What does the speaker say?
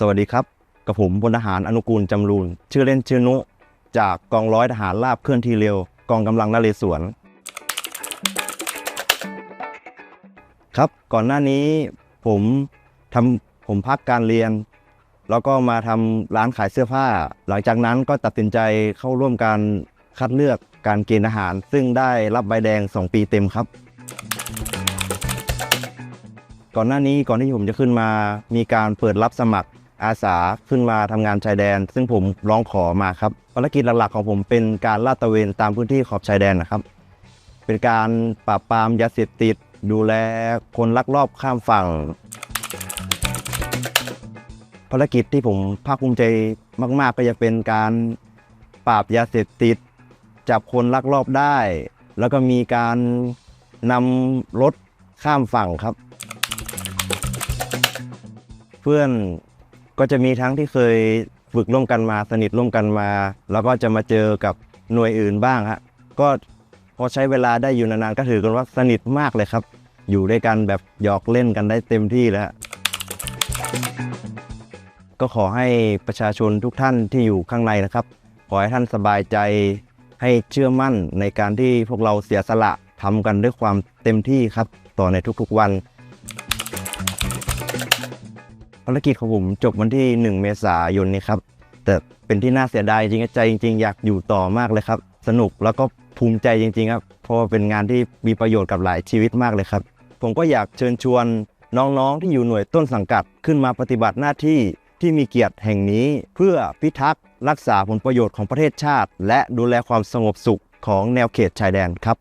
สวัสดีครับ กับผมพลทหารอนุกูลจำรูน ชื่อเล่นชื่อนุ จากกองร้อยทหารราบเคลื่อนที่เร็ว กองกำลังนเรศวร ครับ ก่อนหน้านี้ผมทำผมพักการเรียน แล้วก็มาทำร้านขายเสื้อผ้า หลังจากนั้นก็ตัดสินใจเข้าร่วมการคัดเลือกการเกณฑ์อาหาร ซึ่งได้รับใบแดง 2 ปีเต็มครับก่อนหน้านี้ก่อนที่ผมจะขึ้นมามีการเปิดรับสมัคร อาสาขึ้นมาทำงานชายแดน ซึ่งผมร้องขอมาครับภารกิจหลักๆของผมเป็นการลาดตระเวนตามพื้นที่ขอบชายแดนนะครับ เป็นการปราบปรามยาเสพติด ดูแลคนลักลอบข้ามฝั่ง ภารกิจที่ผมภาคภูมิใจมาก ๆ ก็จะเป็นการปราบยาเสพติด จับคนลักลอบได้ แล้วก็มีการนำรถข้ามฝั่งครับ เพื่อน ก็จะมีทั้งที่เคยฝึกร่วมกันมาสนิทร่วมกันมา แล้วก็จะมาเจอกับหน่วยอื่นบ้างฮะก็พอใช้เวลาได้อยู่นานๆก็ถือกันว่าสนิทมากเลยครับ อยู่ด้วยกันแบบหยอกเล่นกันได้เต็มที่แล้วก็ขอให้ประชาชนทุกท่านที่อยู่ข้างในนะครับ ขอให้ท่านสบายใจให้เชื่อมั่นในการที่พวกเราเสียสละทำกันด้วยความเต็มที่ครับ ต่อในทุกๆวัน ภารกิจของผมจบวันที่ 1 เมษายนนี้ครับ แต่เป็นที่น่าเสียดายจริงๆใจจริง ๆ อยากอยู่ต่อมากเลยครับ สนุกแล้วก็ภูมิใจจริง ๆ ครับ เพราะว่าเป็นงานที่มีประโยชน์กับหลายชีวิตมากเลยครับ ผมก็อยากเชิญชวนน้องๆที่อยู่หน่วยต้นสังกัดขึ้นมาปฏิบัติหน้าที่ที่มีเกียรติแห่งนี้ เพื่อพิทักษ์รักษาผลประโยชน์ของประเทศชาติ และดูแลความสงบสุขของแนวเขตชายแดนครับ